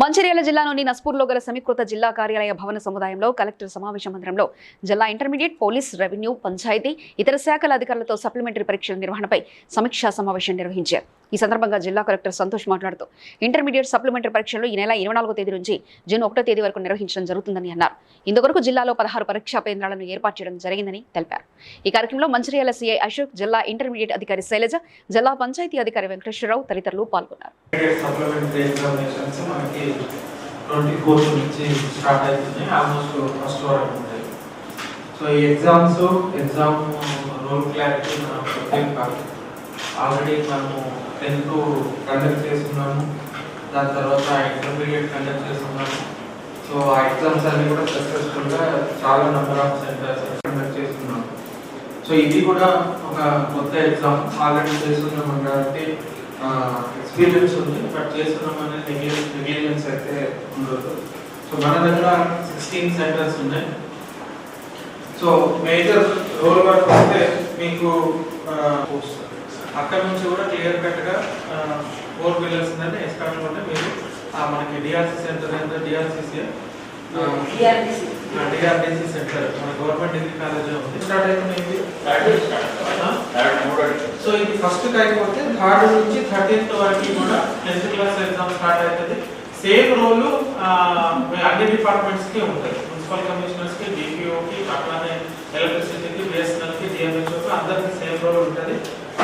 మంచిర్యాల జిల్లాలోని నస్పూర్లో గల సమీకృత జిల్లా కార్యాలయ భవన సముదాయంలో కలెక్టర్ సమావేశ మందిరంలో జిల్లా ఇంటర్మీడియట్ పోలీస్ రెవెన్యూ పంచాయతీ ఇతర శాఖల అధికారులతో సప్లిమెంటరీ పరీక్షల నిర్వహణపై సమీక్షా సమావేశం నిర్వహించారు ఈ సందర్భంగా జిల్లా కలెక్టర్ సంతోష్ మాట్లాడుతూ ఇంటర్మీడియట్ సప్లిమెంటరీ పరీక్షలు ఈ నెల ఇరవై నాలుగో తేదీ నుంచి జూన్ ఒకటో తేదీ వరకు నిర్వహించడం జరుగుతుందని అన్నారు ఇందువరకు జిల్లాలో పదహారు పరీక్షా కేంద్రాలను ఏర్పాటు చేయడం జరిగిందని తెలిపారు ఈ కార్యక్రమంలో మంచిర్యాల సీఐ అశోక్ జిల్లా ఇంటర్మీడియట్ అధికారి శైలజ జిల్లా పంచాయతీ అధికారి వెంకటేశ్వరరావు తదితరులు పాల్గొన్నారు సో ఈ ఎగ్జామ్స్ ఎగ్జామ్ రోల్ క్లారిటీ మనం ఆల్రెడీ మనము టెన్త్ కండక్ట్ చేస్తున్నాము దాని తర్వాత ఇంటర్మీడియట్ కండక్ట్ చేస్తున్నాము సో ఆ ఎగ్జామ్స్ అన్ని కూడా సక్సెస్ఫుల్గా చాలా నెంబర్ ఆఫ్ సెంటర్స్ కండక్ట్ చేస్తున్నాము సో ఇది కూడా ఒక కొత్త ఎగ్జామ్ ఆల్రెడీ చేస్తున్నాం కాబట్టి ఎక్స్పీరియన్స్ ఉంది బట్ చేస్తున్నాం అనేది ఎక్స్పీరియన్స్ అయితే ఉండదు సో మన దగ్గర సిక్స్టీన్ సెంటర్స్ ఉన్నాయి సో మేజర్ రోల్ వర్క్ అయితే మీకు పోస్ట్ అక్కడ నుంచి కూడా క్లియర్ కట్గా ఫోర్ వీలర్స్ అంటే మీరు మనకి DRC centre DRCC DRDC centre మన గవర్నమెంట్ డిగ్రీ కాలేజ్ స్టార్ట్ అయిపోయింది సో ఇది ఫస్ట్ అయిపోతే థర్డ్ నుంచి థర్టీన్త్ వరకు కూడా టెన్త్ క్లాస్ ఎగ్జామ్ స్టార్ట్ అవుతుంది సేమ్ రోల్ అన్ని డిపార్ట్మెంట్స్ కి ఉంటాయి మున్సిపల్ కమిషనర్స్ కి డిపిఓకి అట్లానే ఎలక్ట్రిసిటీకి బిఎస్ఎన్ఎల్ కి డిఎంఎస్ఓకి అందరికి సేమ్ రోల్ ఉంటుంది